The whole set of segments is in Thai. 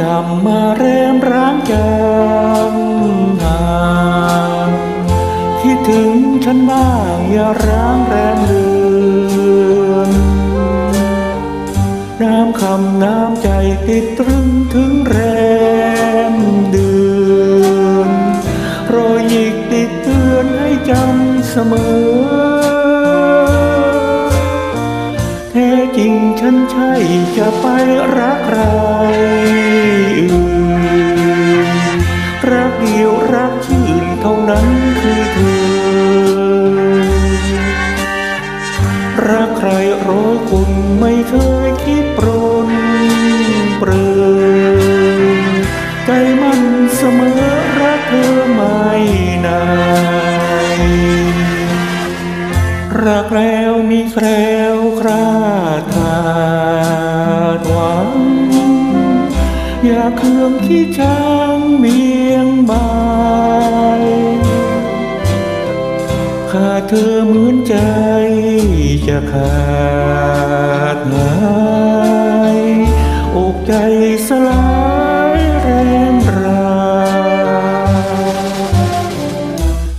หวานฉ่ำมาแรมร้างจางห่างคิดถึงฉันบ้างอย่าร้างแรมเลือนน้ำคำน้ำใจติดตรึงถึงแรมเดือนรอยหยิกติดเตือนให้จำเสมอ จริงฉันใช่จะไปรักใครอื่นรักเดียวรักชื่นเท่านั้นคือเธอ รักใครร้อยคนไม่เคยคิดปรนเปรอใจมันเสมอรักเธอไม่นายรักแล้วมีแคล้ เครื่ช้างเมียงบายขาดเธอเหมือนใจจะขาดหายอกใจสลายแรงรา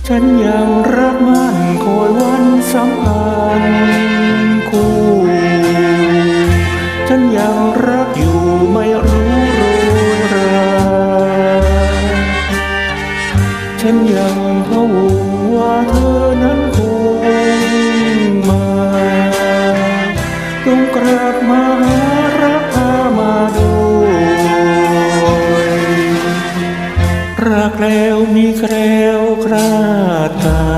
ฉันยังรักมันคอยวันสัมพัน นยังพะวงว่าเธอนั้นคงมาต้องกราบมาหารักพามาด้วยรักแล้วมีแคล้วคลาดขา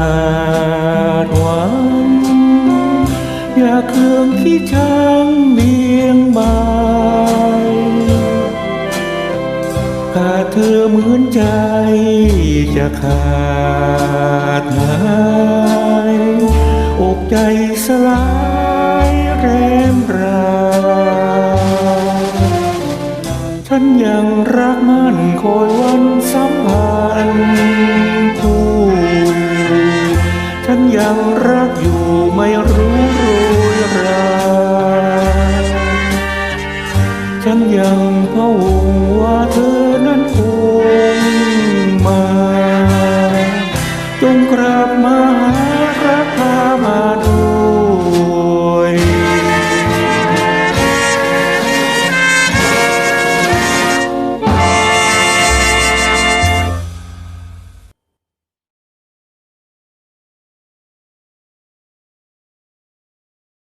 ดหวังอย่าเครื่องขี้ช้างเมียงบาย ขาดเธอเหมือนใจ จะขาดหายอกใจสลายแรมราฉันยังรักมันคอยวันสัมพันธ์คู่ฉันยังรักอยู่ไม่รู้โรยราฉันยังพะวง